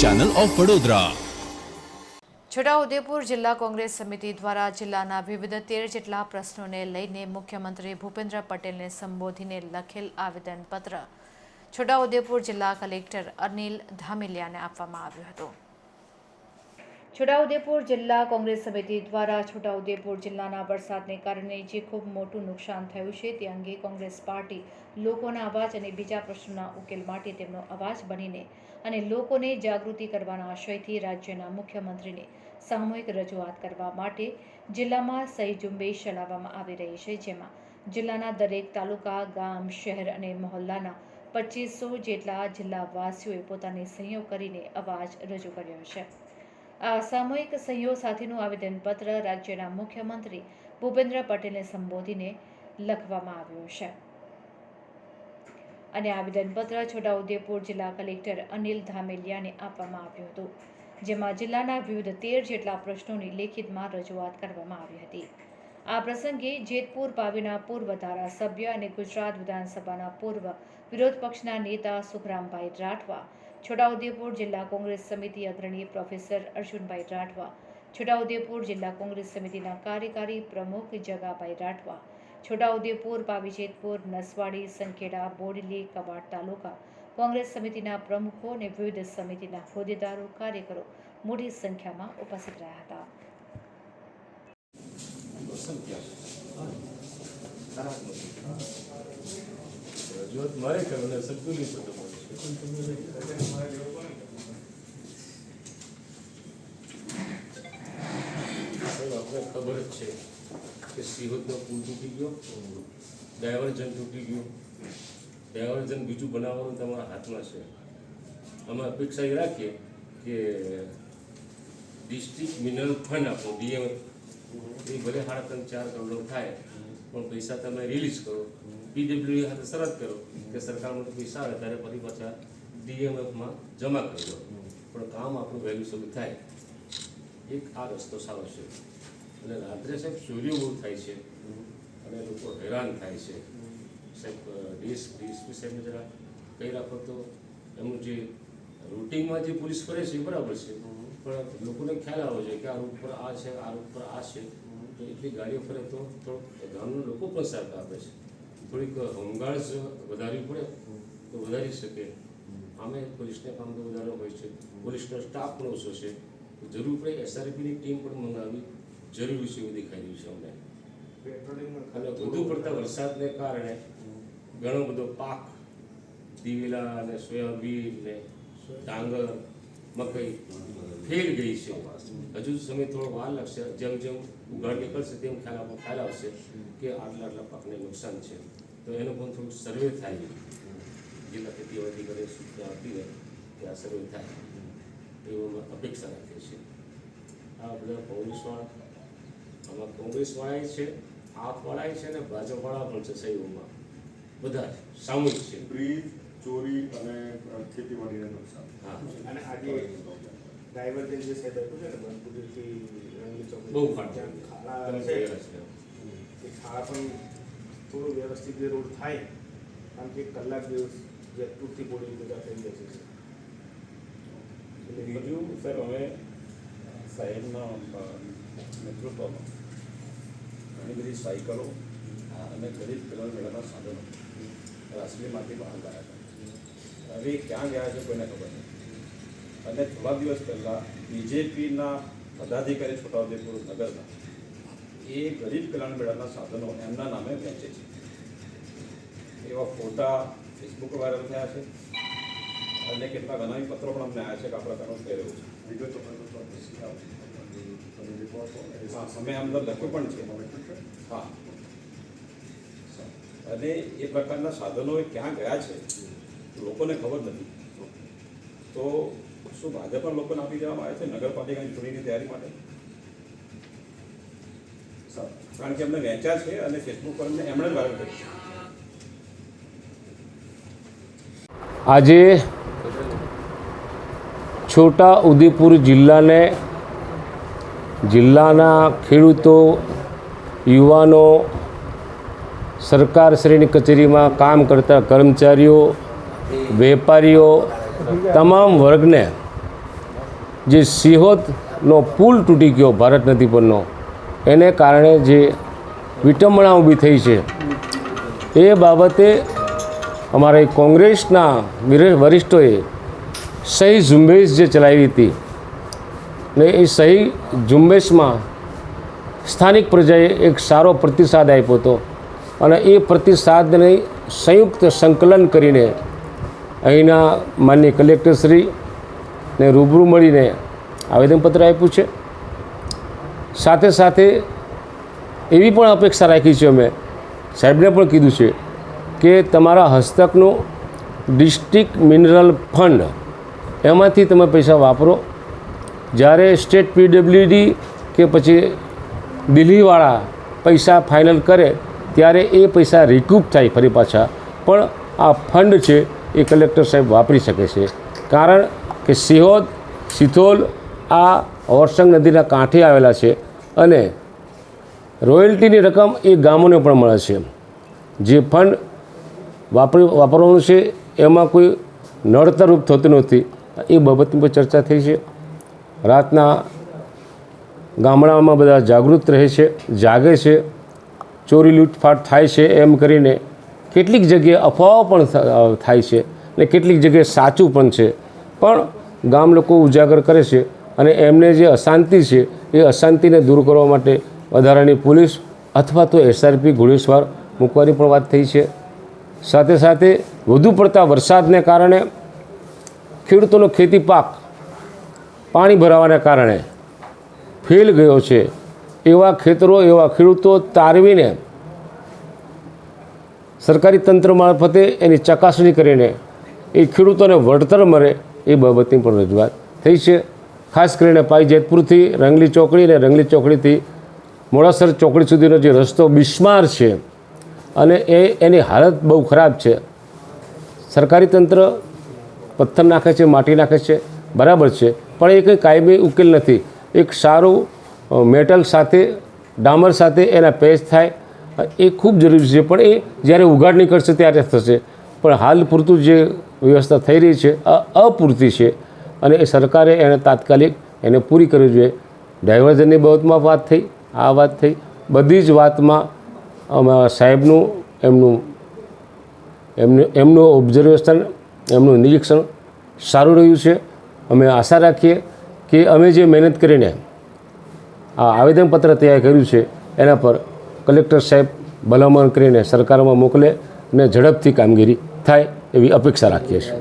Channel of Vadodara Chhota Udepur જિલ્લા કોંગ્રેસ સમિતિ દ્વારા જિલ્લાના વિવિધ તેર જેટલા પ્રશ્નોને લઈને મુખ્યમંત્રી ભૂપેન્દ્ર પટેલને સંબોધીને લખેલ આવેદનપત્ર છોટાઉદેપુર જિલ્લા કલેક્ટર અનિલ ધામિલિયાને આપવામાં આવ્યું હતું. છોટાઉદેપુર જિલ્લા કોંગ્રેસ સમિતિ દ્વારા છોટાઉદેપુર જિલ્લાના વરસાદને કારણે જે ખૂબ મોટું નુકસાન થયું છે તે અંગે કોંગ્રેસ પાર્ટી લોકોના અવાજ અને બીજા પ્રશ્નોના ઉકેલ માટે તેમનો અવાજ બનીને અને લોકોને જાગૃતિ કરવાના આશયથી રાજ્યના મુખ્યમંત્રીને સામૂહિક રજૂઆત કરવા માટે જિલ્લામાં સહી ઝુંબેશ ચલાવવામાં આવી રહી છે, જેમાં જિલ્લાના દરેક તાલુકા, ગામ, શહેર અને મહોલ્લાના પચીસો જેટલા જિલ્લાવાસીઓએ પોતાની સહયોગ કરીને અવાજ રજૂ કર્યો છે. આ સામૂહિક સહીઓ સાથેનું આવેદનપત્ર રાજ્યના મુખ્યમંત્રી ભૂપેન્દ્ર પટેલને સંબોધીને લખવામાં આવ્યું છે. અને આવેદનપત્ર છોટાઉદેપુર જિલ્લા કલેક્ટર અનિલ ધામેલિયાને આપવામાં આવ્યું હતું, જેમાં જિલ્લાના વિવિધ તેર જેટલા પ્રશ્નોની લેખિતમાં રજૂઆત કરવામાં આવી હતી. આ પ્રસંગે જેતપુર પાવીના પૂર્વ ધારાસભ્ય અને ગુજરાત વિધાનસભાના પૂર્વ વિરોધ પક્ષના નેતા સુખરામભાઈ રાઠવા છોટાઉદેપુર જિલ્લા કોંગ્રેસ સમિતિ અગ્રણી પ્રોફેસર અર્જુનભાઈ રાઠવા, છોટાઉદેપુર જિલ્લા કોંગ્રેસ સમિતિના કાર્યકારી પ્રમુખ જગાભાઈ રાઠવા, છોટાઉદેપુર પાવીજેતપુર નસવાડી સંખેડા બોડલી કવાડ તાલુકા કોંગ્રેસ સમિતિના પ્રમુખો અને વિવિધ સમિતિના હોદ્દેદારો, કાર્યકરો મોટી સંખ્યામાં ઉપસ્થિત રહ્યા હતા. રજૂઆત મારે કરવાને સંતુલિત ખબર જ છે કે સિહોતનો પુલ તૂટી ગયો. ડાયવર્જન તૂટી ગયું. ડાયવર્જન બીજું બનાવવાનું તમારા હાથમાં છે. અમે અપેક્ષા એ રાખીએ કે ડિસ્ટ્રિક્ટ મિનરલ ફંડ આપો ડીએમ એ ભલે સાડા ત્રણ ચાર કરોડ થાય, પણ પૈસા તમે રિલીઝ કરો. પીડબ્લ્યુ સાથે શરત કરો કે સરકારમાંથી પૈસા આવે ત્યારે ફરી પાછા ડીએમએફમાં જમા કરી દો. પણ કામ આપણું વહેલું શરૂ થાય. એક આ રસ્તો સારો છે. અને રાત્રે સાહેબ બહુ થાય છે. અને લોકો હેરાન થાય છે. સાહેબ ડીએસ ડીએસપી સાહેબને જરા કહી રાખો તો એમનું જે રૂટિનમાં જે પોલીસ કરે છે એ બરાબર છે. પણ લોકોને ખ્યાલ આવવો જોઈએ કે આ રૂટ પર આ છે, આ રૂટ પર આ છે. તો એટલી ગાડીઓ ફરે તો થોડુંક ગામના લોકો પણ સાથ આપે છે. થોડીક હોમગાર્ડ્સ વધારવી પડે તો વધારી શકે. આમે પોલીસને કામ તો વધારે હોય છે. પોલીસનો સ્ટાફ પણ ઓછો છે. જરૂર પડે એસઆરપીની ટીમ પણ મંગાવવી જરૂરી છે એવું દેખાઈ રહ્યું છે અમને. અને વધુ પડતા વરસાદને કારણે ઘણો બધો પાક, દિવેલા અને સોયાબીન ને ડાંગર, મકઈ ફેલ ગઈ છે. હજુ સમય થોડો વાર લાગશે. જેમ જેમ ઉઘાડ નીકળશે તેમ ખ્યાલ ખ્યાલ આવશે. કે આટલા આટલા પાકને નુકસાન છે. તો એનો પણ થોડુંક સર્વે થાય. જિલ્લા ખેતી અધિકારી સૂચના આપી હોય કે આ સર્વે થાય. એવો અમે અપેક્ષા રાખીએ છીએ આ બધા કોંગ્રેસવાળા આમાં કોંગ્રેસવાળાએ છે આપવાળાએ છે અને ભાજપવાળા પણ છે સહયોગમાં બધા જ સામૂહિક છે. બ્રિજ ચોરી અને ખેતીવાડીને નુકસાન. હા. અને આજે ડાયવર્જન જે સાહેબ આપ્યું છે ને બનપુરથી બહુ ખાડા છે. એ ખાડા પણ થોડું વ્યવસ્થિત જે રોડ થાય. કારણ કે કલાક દિવસ જેતપુરથી બોડી ભેગા થઈ જશે એટલે બીજું, સર હવે સાહેબના નેતૃત્વમાં ઘણી બધી સાયકલો અને ગરીબ કલ્યાણ મેળાના સાધનો રાષ્ટ્રીયમાંથી બહાર ગયા હતા. હવે ક્યાં ગયા છે કોઈને ખબર નથી અને થોડા દિવસ પહેલાં બીજેપીના પદાધિકારી છોટાઉદેપુર નગરના એ ગરીબ કલ્યાણ મેળાના સાધનો એમના નામે વેચે છે. એવા ફોટા ફેસબુક વાયરલ થયા છે. અને કેટલાક અનામી પત્રો પણ અમને આવ્યા છે કે આ પ્રકારનું થઈ રહ્યું છે. વિગતો. હા અમે અંદર લખ્યું પણ છે. હા. અને એ પ્રકારના સાધનો એ ક્યાં ગયા છે લોકોને ખબર નથી. તો શું ભાજપના લોકોને આપી દેવામાં આવે છે? નગરપાલિકાની ચૂંટણીની તૈયારી માટે. કારણ કે એમને વેચ્યા છે અને ફેસબુક પર એમને એમણે વાયરલ કરી આજે છોટા ઉદેપુર જિલ્લાને જિલ્લાના ખેડૂતો, યુવાનો સરકારશ્રીની કચેરીમાં કામ કરતા કર્મચારીઓ, વેપારીઓ, તમામ વર્ગને જે સિહોતનો પુલ તૂટી ગયો ભારત નદી પરનો એને કારણે જે વિટંબણા ઊભી થઈ છે, એ બાબતે અમારા કોંગ્રેસના વિરે- વરિષ્ઠોએ સહી ઝુંબેશ જે ચલાવી હતી ને એ સહી ઝુંબેશમાં સ્થાનિક પ્રજાએ એક સારો પ્રતિસાદ આપ્યો હતો અને એ પ્રતિસાદને સંયુક્ત સંકલન કરીને અહીંના માન્ય કલેક્ટરશ્રી ને રૂબરૂ મળીને આવેદનપત્ર આપ્યું છે. સાથે સાથે એવી પણ અપેક્ષા રાખી છે અમે, સાહેબને પણ કીધું છે કે તમારા હસ્તકનું ડિસ્ટ્રિક્ટ મિનરલ ફંડ એમાંથી તમે પૈસા વાપરો. જ્યારે સ્ટેટ પીડબ્લ્યુડી કે પછી દિલ્હીવાળા પૈસા ફાઇનલ કરે, ત્યારે એ પૈસા રિકૂપ થાય ફરી પાછા. પણ આ ફંડ છે એ કલેક્ટર સાહેબ વાપરી શકે છે. કારણ કે સિહોદ, સિથોલ આ ઓરસંગ નદીના કાંઠે આવેલા છે. અને રોયલ્ટીની રકમ એ ગામોને પણ મળે છે. જે ફંડ વાપરી, વાપરવાનું છે, એમાં કોઈ નડતરરૂપ થતું નથી. એ બાબતની પર ચર્ચા થઈ છે. રાતના ગામડામાં બધા જાગૃત રહે છે, જાગે છે, ચોરી લૂંટફાટ થાય છે એમ કરીને કેટલીક જગ્યાએ અફવાઓ પણ થાય છે ને કેટલીક જગ્યાએ સાચું પણ છે. પણ ગામ લોકો ઉજાગર કરે છે. અને એમને જે અશાંતિ છે, એ અશાંતિને દૂર કરવા માટે વધારાની પોલીસ અથવા તો એસઆરપી ઘોડેસવાર મૂકવાની પણ વાત થઈ છે. સાથે સાથે વધુ પડતા વરસાદને કારણે ખેડૂતોનો ખેતી પાક પાણી ભરાવાના કારણે ફેલ ગયો છે. એવા ખેતરો, એવા ખેડૂતો તારવીને સરકારી તંત્ર મારફતે એની ચકાસણી કરીને એ ખેડૂતોને વળતર મળે એ બાબતની પણ રજૂઆત થઈ છે. ખાસ કરીને પાઈ જેતપુરથી રંગલી ચોકડી અને રંગલી ચોકડીથી મોડાસર ચોકડી સુધીનો જે રસ્તો બિસ્માર છે અને એ એની હાલત બહુ ખરાબ છે. સરકારી તંત્ર પથ્થર નાખે છે, માટી નાખે છે, બરાબર છે, પણ એ કંઈ કાયમી ઉકેલ નથી. એક સારું મેટલ સાથે, ડામર સાથે એના પેચ થાય, એ ખૂબ જરૂરી છે, પણ એ જ્યારે ઉઘાડ નીકળશે ત્યારે થશે. પણ હાલ પૂરતું જે વ્યવસ્થા થઈ રહી છે અપૂરતી છે. અને એ સરકારે એને તાત્કાલિક એને પૂરી કરવી જોઈએ. ડાયવર્ઝનની બાબતમાં વાત થઈ, આ વાત થઈ. બધી જ વાતમાં સાહેબનું એમનું એમનું એમનું ઓબ્ઝર્વેશન એમનું નિરીક્ષણ સારું રહ્યું છે. અમે આશા રાખીએ કે અમે જે મહેનત કરીને આ આવેદનપત્ર તૈયાર કર્યું છે, એના પર કલેક્ટર સાહેબ ભલામણ કરીને સરકારમાં મોકલે અને ઝડપથી કામગીરી થાય એવી અપેક્ષા રાખીએ છીએ.